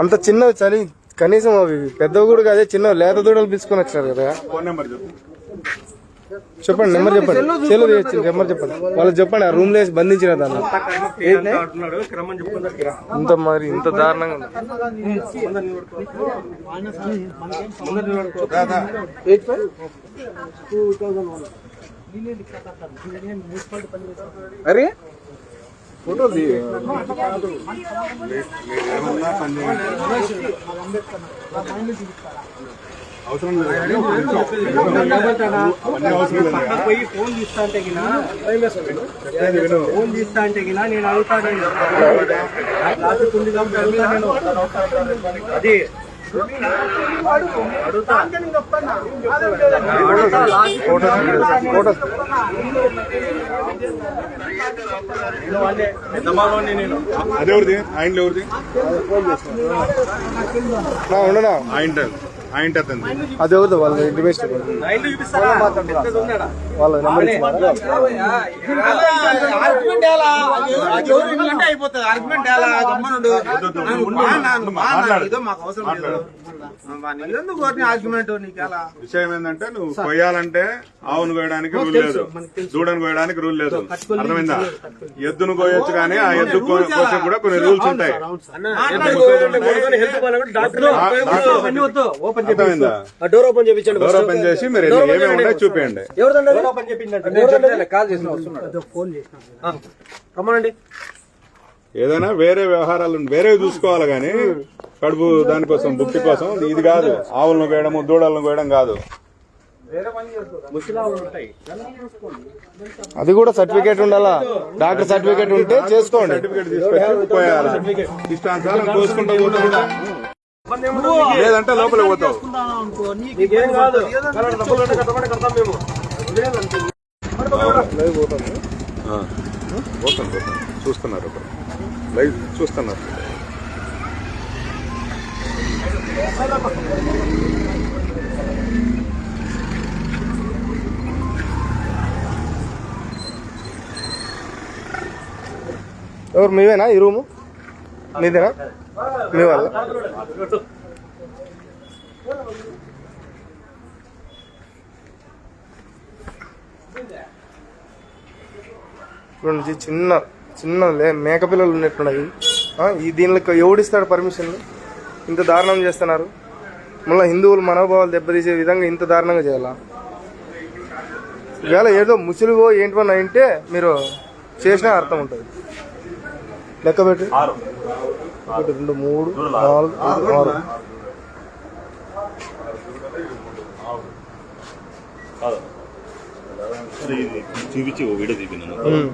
అంత చిన్న చలి. కనీసం అవి పెద్దవి కూడా కాదే చిన్న లేత దూడలు తీసుకొని వచ్చినారు కదా. ఫోన్ నెంబర్ చెప్పు. చెప్పండి నెంబర్ చెప్పండి. తీయచ్చు నెంబర్ చెప్పండి. వాళ్ళకి చెప్పండి ఆ రూమ్లో వేసి బంధించిన దాన్ని. ఇంత మరి ఇంత దారుణంగా ఉంది. అరే అవసరం లేదు. పోయి ఫోన్ తీస్తా అంటే గిన ఫోన్ తీస్తా అంటే గిన నేను అడుగుతా నేను లాజిక్ ఉంది కాబట్టి అడుగుతా నేను. అది అదెవరిది ఆయన ఎవరిది? ఉండనా? ఆయన ఆయన అది ఎవరిది? వాళ్ళ ఇంటిమేషన్ వాళ్ళ నెంబర్ ఇచ్చినారా? ఆర్గ్యుమెంట్ ఎలా? ఆర్గ్యుమెంట్ అయిపోతుంది. విషయం ఏంటంటే నువ్వు కొయ్యాలంటే ఆవును కోయడానికి రూల్ లేదు. దూడను కోయడానికి రూల్ లేదు. అర్థమైందా? ఎద్దును కోయొచ్చు కానీ ఆ ఎద్దు కోసే కూడా కొన్ని రూల్స్ ఉంటాయి. ఓపెన్ అర్థమైందా? డోర్ ఓపెన్ చేయించండి డోర్ ఓపెన్ చేసి మీరు ఏమేమి ఉన్నాయో చూపించండి ఎవరిదండి ఓపెన్ చెప్పిందంటే కాల్ చేసిన వస్తున్నాడు ఫోన్ చేసిన రమ్మనండి. ఏదైనా వేరే వ్యవహారాలు వేరే చూసుకోవాలి కానీ కడుపు దానికోసం బుక్తి కోసం. ఇది కాదు. ఆవులను కోయడము దూడలను కోయడం కాదు. అది కూడా సర్టిఫికేట్ ఉండాలా? డాక్టర్ సర్టిఫికేట్ ఉంటే చేసుకోండి. ఇష్టానుసారం కోసుకుంటూ లేదంటే పోతావు పోతాను పోతాను చూస్తున్నారు లైవ్ చూస్తున్నారు. ఎవరు మీవేనా ఈ రూము? మీదేనా? మీ వాళ్ళ? చిన్న చిన్న లే- మేక పిల్లలు ఉన్నట్టున్నాయి ఈ దీనిలో ఎవడిస్తాడు పర్మిషన్లు ఇంత దారుణం చేస్తున్నారు మళ్ళీ హిందువుల మనోభావాలు దెబ్బతీసే విధంగా ఇంత దారుణంగా చేయాలా ఈవేళ ఏదో ముసులుగో ఏంటో అంటే మీరు చేసినా అర్థం ఉంటుంది లెక్క పెట్టి ఒకటి రెండు మూడు నాలుగు ఐదు, ఆరు చూపించి ఓ వీడియో తీపినాను ఉమ్.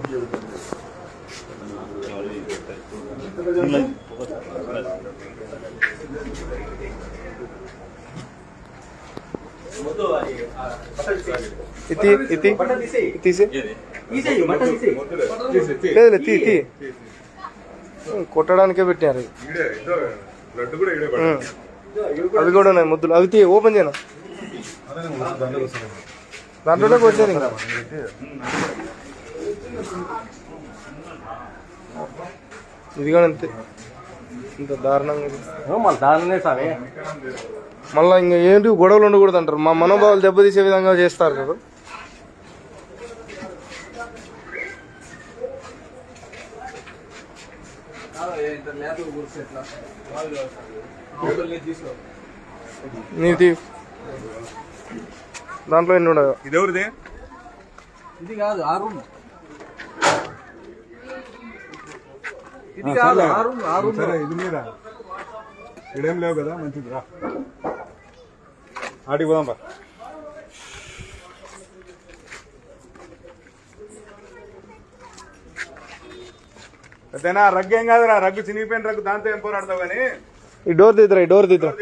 లేదు తీ తీ కొట్టడానికే పెట్టారు. అవి కూడా ఉన్నాయి ముద్దులు అవి తీ ఓపెన్ చేయను దాంట్లోనే వచ్చారు ఇంకా ఇది కూడా అంతే ఇంత దారుణంగా. మళ్ళీ సామి. మళ్ళా ఇంకా ఏంటి గొడవలు ఉండకూడదు అంటారు మా మనోభావాలు దెబ్బతీసే విధంగా చేస్తారు కదా. నీది దాంట్లో ఎన్ని ఉండదు ఇది ఎవరిది ఇది కాదు ఆ రూమ్. ఇది కాదు ఆ రూమ్ ఆ రూమ్ సరే ఇది మీరా ఇడేం లేవు కదా మంచిది రా. ఆటికి పోదాం బా అంతేనా రగ్గు ఏం కాదురా రగ్గు చినిగిపోయిన రగ్గు దాంతో ఏం పోరాడతావు కానీ? ఈ డోర్ తీద్దరా ఈ డోర్ తీద్దరా.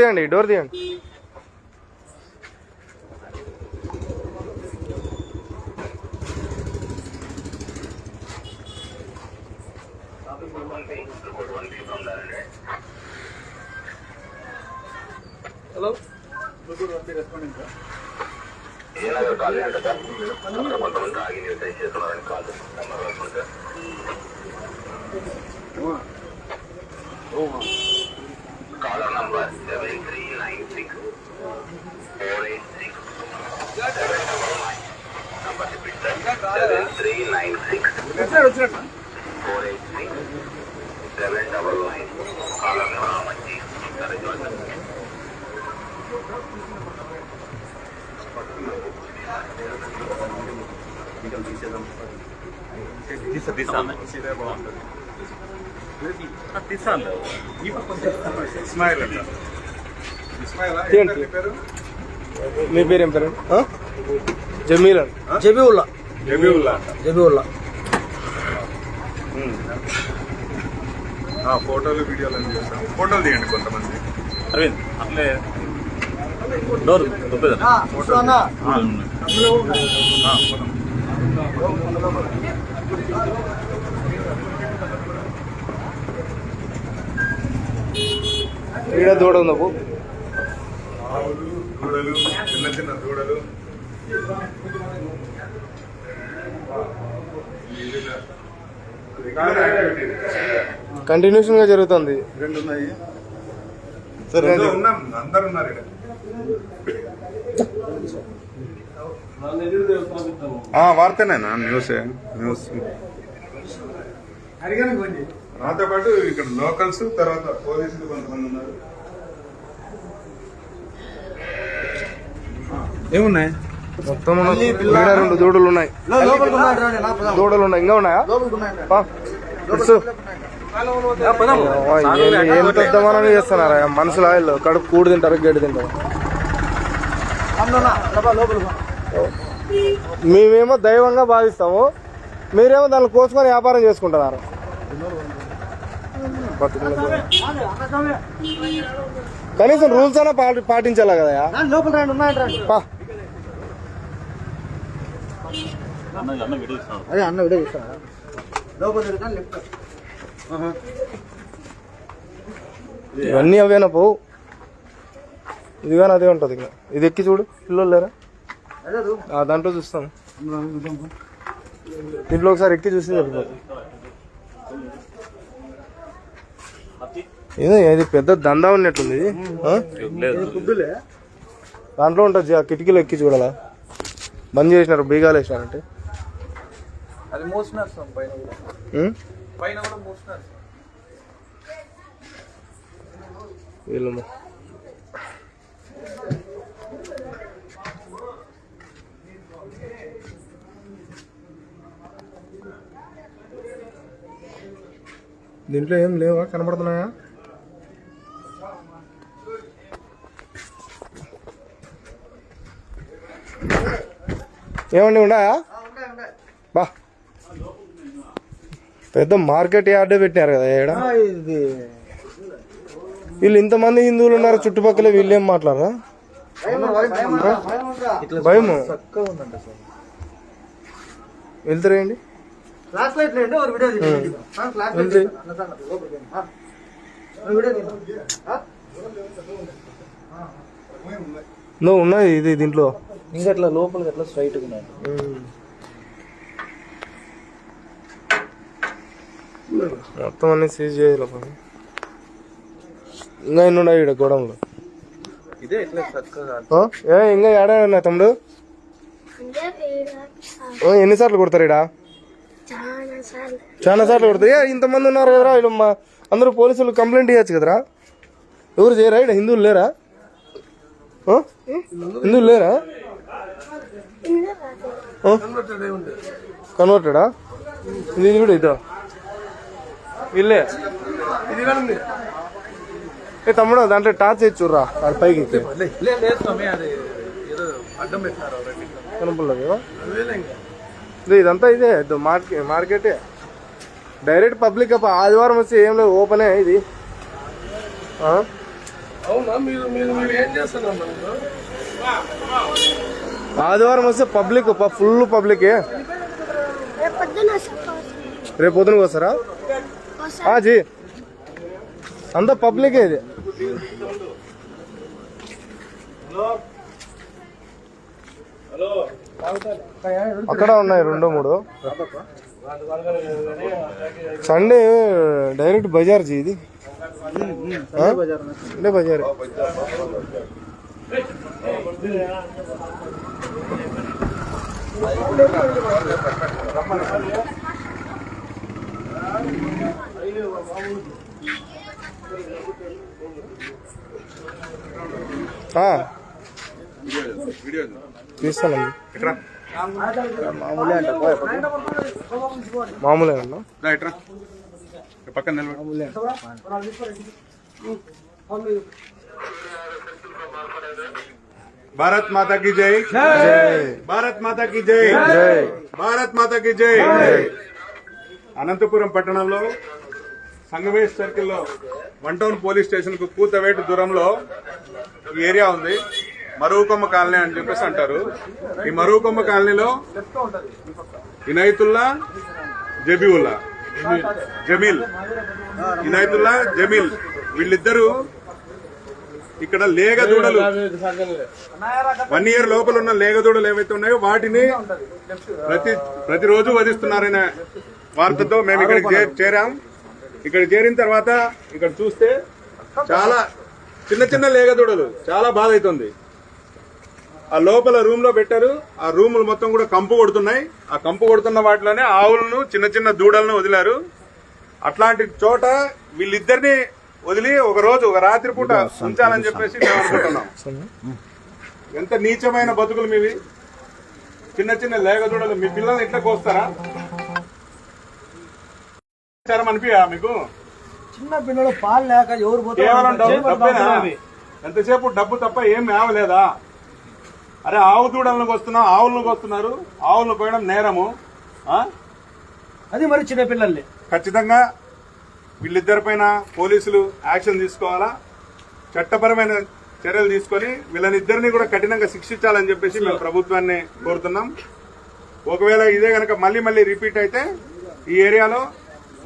తీసుకురా. ఈ డోర్ తీయండి తీసాను ఇస్మాయిల్ అంట ఇస్మాయిల్ ఏంటి? మీ పేరు ఏం పేరు? జమీల్ జబీవుల్లా జబీవుల్లా ఆ, ఫోటోలు వీడియోలు చేస్తాం. ఫోటోలు తీయండి కొంతమంది. అరవింద్ అట్లే డోర్. ఈడ దూడ ఉందా దూడలు చిన్న చిన్న దూడలు. కంటిన్యూషన్గా జరుగుతుంది. రెండు ఉన్నాయి. సరే ఏదో ఉన్నాం. అందరు ఉన్నారు ఇక్కడ. ఆ, వార్తనేనా న్యూస్. న్యూస్. నాతో పాటు ఇక్కడ లోకల్స్ తర్వాత పోలీసులు కొంతమంది ఉన్నారు. ఏమున్నాయి? మొత్తం రెండు దూడలు ఉన్నాయి. దూడలు ఉన్నాయి ఇంకా ఉన్నాయా. ఏ- ఎంత దమానంగా చేస్తున్నారా? మనుషులు వీళ్ళు కడుపు కూడు తింటారు గడ్డి తింటారు. మేమేమో దైవంగా భావిస్తాము. మీరేమో దాన్ని కోసుకొని వ్యాపారం చేసుకుంటున్నారు. కనీసం రూల్స్ అయినా పాటి- పాటించాలి కదా లోపల రెండు ఉన్నాయండి పా అన్న అన్న వీడియో ఇస్తున్నాడు అదే అన్న వీడియో ఇస్తాను లోపల తిరుగుతాను లెఫ్ట్. ఇవన్నీ అవేనా పోవు ఇది కానీ అదే ఉంటుంది ఇంకా. ఇది ఎక్కి చూడు. పిల్లలు లేరా? దాంట్లో చూస్తాం దీంట్లో ఒకసారి ఎక్కి చూసి సరిపోతుంది ఏదో ఇది పెద్ద దందా ఉన్నట్టుంది దాంట్లో ఉంటుంది ఆ కిటికీలో ఎక్కి చూడాలా? బంద్ చేసినారు బీగాలు వేసినారంటే. అది మోస్తున్నారు సార్ పైన కూడా? పైన కూడా మోస్తున్నారు వీళ్ళు దీంట్లో ఏం లేవా? కనబడుతున్నాయా? ఏమండి ఉన్నాయా బా పెద్ద మార్కెట్ యార్డే పెట్టినారు కదా ఇక్కడ ఇది. వీళ్ళు ఇంతమంది హిందువులు ఉన్నారు చుట్టుపక్కల వీళ్ళు ఏం మాట్లాడరా? భయము చక్కగా ఉందంట సార్. వెళ్తారేంటి ఫ్లాష్ లైట్ లేండి ఒక వీడియో తీయండి ఫ్లాష్ లైట్ ఉంది. వీడియో తీయండి నువ్వు ఉన్నది ఇది దీంట్లో. ఇంకా అట్లా లోపలికి అట్లా స్ట్రైట్గా ఉన్నాయి. మొత్తం అన్ని సీజ్ చేయాలి పని. ఇంకా ఎన్ని ఉన్నాయి ఇక్కడ గోడంలో? ఏ ఇంకా ఏడా ఉన్నాయి తమ్ముడు? ఎన్నిసార్లు కొడతారు ఇక్కడ చాలా సార్లు. కొడతారు. ఏ ఇంతమంది ఉన్నారు కదరా వీళ్ళు మా అందరూ పోలీసులు కంప్లైంట్ చేయొచ్చు కదరా? ఎవరు చేయరా ఇక్కడ హిందువులు లేరా? హిందువులు లేరా? కన్వర్టెడా ఇది ఇది కూడా ఇదో. వీళ్ళే ఏ తమ్ముడు దాంట్లో టార్చ్ వాడి పైకి. స్వామి అది. కనపడలేదు. ఇదో ఇదంతా ఇదే మార్కెట్ మార్కెటే. డైరెక్ట్ పబ్లిక్ అప్ప ఆదివారం వచ్చి ఏం లేదు ఓపెనే ఇది? ఆదివారం వస్తే పబ్లిక్ ఫుల్ పబ్లిక్. రేపు పొద్దునకి వస్తారా? జీ. అంతా పబ్లిక్ ఇది. అక్కడ ఉన్నాయి రెండు మూడు. సండే డైరెక్ట్ బజార్ జీ ఇది. సండే బజార్. ఆ, మామూలే అంట. మామూలే అన్న. పక్కన నిలబడి. భారత్ మాతా కి జై. భారత్ మాతా కి జై. భారత్ మాతా కి జై. అనంతపురం పట్టణంలో సంగమేష్ సర్కిల్లో వన్ టౌన్ పోలీస్ స్టేషన్కు కూతవేటు దూరంలో ఈ ఏరియా ఉంది. మరువుకొమ్మ కాలనీ అని చెప్పేసి అంటారు. ఈ మరువుకొమ్మ కాలనీలో ఇనైతుల్లా జబీవుల్లా. జమీల్. ఇనైతుల్లా జమీల్. వీళ్ళిద్దరూ ఇక్కడ లేగ దూడలు వన్ ఇయర్ లోపల ఉన్న లేగ దూడలు ఏవైతే ఉన్నాయో వాటిని ప్రతి ప్రతిరోజు వధిస్తున్నారనే వార్తతో మేము ఇక్కడికి చే- చేరాం. ఇక్కడ చేరిన తర్వాత ఇక్కడ చూస్తే చాలా చిన్న చిన్న లేగ దూడలు చాలా బాధ అవుతుంది ఆ లోపల రూమ్లో పెట్టారు. ఆ రూములు మొత్తం కూడా కంపు కొడుతున్నాయి. ఆ కంపు కొడుతున్న వాటిలోనే ఆవులను చిన్న చిన్న దూడలను వదిలారు. అట్లాంటి చోట వీళ్ళిద్దరిని వదిలి ఒక రోజు ఒక రాత్రి పూట ఉంచాలని చెప్పేసి మేము అనుకుంటున్నాం. ఎంత నీచమైన బతుకులు మీవి. చిన్న చిన్న లేగ దూడలు మీ పిల్లల్ని ఇట్లా కోస్తారా? సరే అనిపియా మీకు? చిన్న పిల్లలు పాలు లేక ఎవరు పోతే కేవలం డబ్బు డబ్బేనా? ఎంతసేపు డబ్బు తప్ప ఏం మేవలేదా అరే ఆవు దూడలను వస్తున్నాం ఆవులను వస్తున్నారు. ఆవులను కోయడం నేరము? అది మరి చిన్న పిల్లల్ని. ఖచ్చితంగా వీళ్ళిద్దరిపైన పోలీసులు యాక్షన్ తీసుకోవాలా? చట్టపరమైన చర్యలు తీసుకొని వీళ్ళనిద్దరిని కూడా కఠినంగా శిక్షించాలని చెప్పేసి మేము ప్రభుత్వాన్ని కోరుతున్నాం. ఒకవేళ ఇదే గనక మళ్ళీ మళ్ళీ రిపీట్ అయితే ఈ ఏరియాలో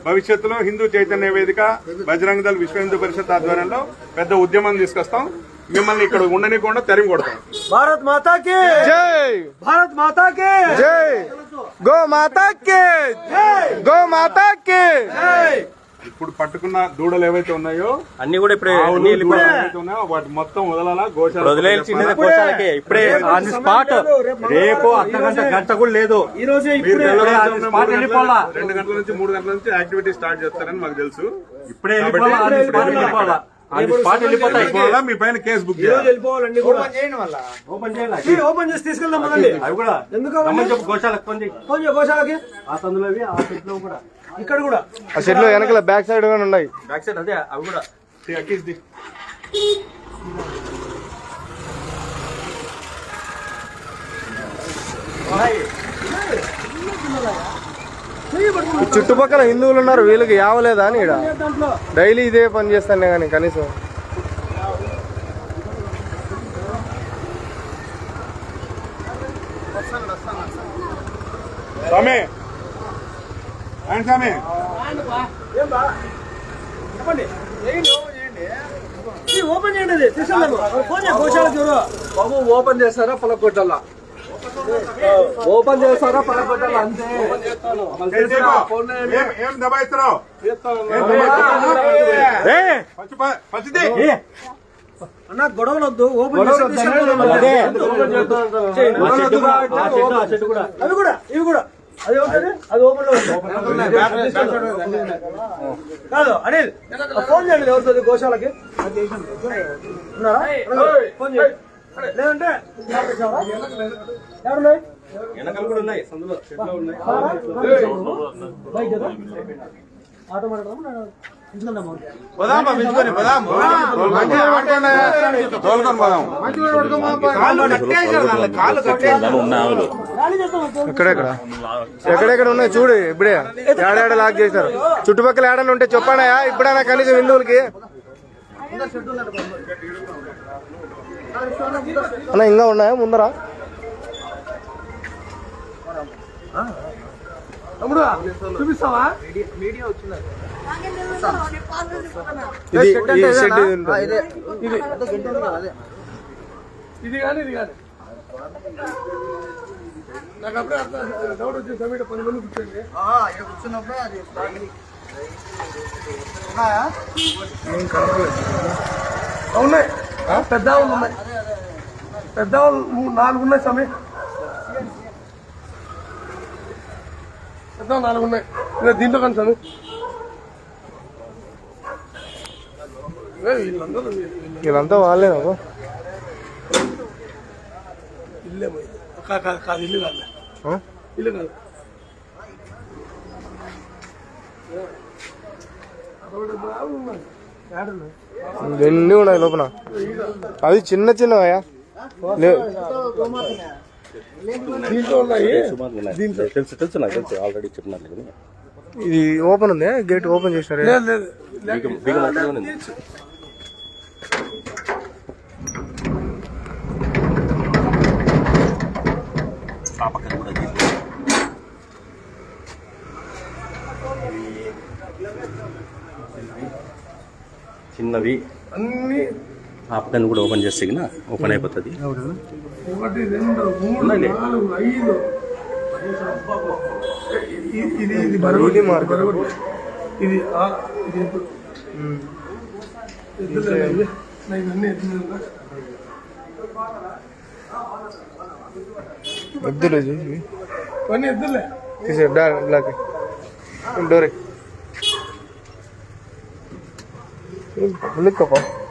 భవిష్యత్తులో హిందూ చైతన్య వేదిక బజరంగ దళ్ విశ్వ హిందూ పరిషత్ ఆధ్వర్యంలో పెద్ద ఉద్యమం తీసుకొస్తాం. మిమ్మల్ని ఇక్కడ ఉండనికుండా తరిమి కొడతాం. భారత్ మాతాకి! జై! భారత్ మాతాకి! జై! గో మాతా కే గో మాతా కే ఇప్పుడు పట్టుకున్న దూడలు ఏవైతే ఉన్నాయో అన్ని కూడా ఇప్పుడే ఆవులు, దూడలు ఏవైతే ఉన్నాయో వాటి మొత్తం వదలాలా గోశాల కోశాలకి. ఇప్పుడే ఆన్ స్పాట్ రేపు అర్ధ గంట గంట కూడా లేదు. ఈ రోజే మీరు ఇప్పుడే తెల్లవారుజామున స్పాట్ మూడు వెళ్ళిపోవాలా? గంటల- రెండు గంటల నుంచి మూడు గంటల నుంచి యాక్టివిటీ స్టార్ట్ చేస్తారని మాకు తెలుసు. ఇప్పుడే వెళ్ళిపోవాలా? ఆన్ స్పాట్ వెళ్ళిపోవాలా? ఆన్ స్పాట్ వెళ్ళిపోతాయి ఇవాళ మీ పైన కేసు బుక్ ఈ రోజు చేయాలి? వెళ్ళిపోవాలండి కూడా. చేయండి వల్ల ఓపెన్ చేయాలి ఈ ఓపెన్ చేసి తీసుకెళ్దాం మనండి అవి కూడా. ఎందుకు అవన్నీ? రమ్మని చెప్పు గోశాలకు ఆ సందులో అవి, ఆ చెట్లు కూడా. ఇక్కడ కూడా. ఆ షెడ్లో వెనకల బ్యాక్ సైడ్ గానే ఉన్నాయి. బ్యాక్ సైడ్ అదే అవి కూడా. ఈ అక్కీస్ ది. ఈ చుట్టుపక్కల హిందువులు ఉన్నారు వీళ్ళకి యావలేదా అని ఈడ? దాంట్లో. డైలీ ఇదే పని చేస్తానే కానీ కనీసం. స్వామి స్వామి ఈ ఓపెన్ చేయండి అది. ఎవరు బాబు ఓపెన్ చేస్తారా పలకొట్టాలా ఓపెన్ చేస్తారా పలకొట్టాలా అంతే. ఏం దబాయిస్తున్నావు? అన్న గొడవలు వద్దు ఓపెన్ చేసి తీసుకెళ్దాం అదే. చేయండి. ఆ చెట్టు కూడా ఆ చెట్టు ఆ చెట్టు కూడా. అవి కూడా ఇవి కూడా. అది ఉంటుంది అది ఓపెన్లో ఉంది. కాదు అనిల్ ఫోన్ చేయండి ఎవరితో గోశాలకి. ఉన్నారా? ఫోన్ చేయండి. లేదంటే ఎవరున్నాయి? వెనకలు కూడా ఉన్నాయి. సందులో చెట్లు ఉన్నాయి. ఆటో మాట్లాడదాం పిలుచుకొని తోలుకొని పోదాం. కాళ్ళు కట్టేసారు ఎక్కడెక్కడ? ఎక్కడెక్కడ ఉన్నాయి? చూడు ఇప్పుడే. ఏడాడ లాక్ చేశారు. చుట్టుపక్కల ఏడన్నా ఉంటే చెప్పానా ఇప్పుడైనా కనీసం హిందువులకి? అన్న ఇంకా ఉన్నాయా? ముందరా? తమ్ముడు చూపిస్తావా? మీడియా వచ్చింది? ఇది షెడ్ ఇది. ఇదే ఇది అదే. ఇది కానీ ఇది కానీ. నాకు అప్పుడే డౌట్ వచ్చింది సమీట పది మంది కూర్చోండి. ఇక్కడ కూర్చున్నప్పుడే అది ఉన్నాయా? పెద్ద ఉన్నాయి. పెద్ద నాలుగు ఉన్నాయి సమీ పెద్ద నాలుగు ఉన్నాయి. దీంట్లో కానీ సమీ వీళ్ళు- వీళ్ళంతా వాళ్ళేనా బాబు? ఇల్లే పోయి. కా- కా- కాదు ఇల్లు కాదు? ఇల్లు కాదు. బాగా ఉన్నాయి. లోపల. అవి చిన్న ఉన్నాయి. తెలుసు తెలుసు నాకు తెలుసు. ఆల్రెడీ చెప్పినారు కానీ ఇది ఓపెన్ ఉంది? గేట్ ఓపెన్ చేసినారు లేదు లేదు బిగం బిగం అట్లనే ఉంది ఆ పక్కన కూడా చిన్నవి అన్ని ఆ పక్కన కూడా ఓపెన్ చేస్తే గిన ఓపెన్ అయిపోతుంది. ఒకటి రెండు మూడు నాలుగు ఐదు. ఇది ఇది ఇది బరగొట్టి బరగొట్టి ఇది ఆ, ఇది ఎప్పుడు ఎద్దులే ఇవి. నా ఇవన్నీ ఎద్దులే కదా. వద్దులే చూసి ఇవన్నీ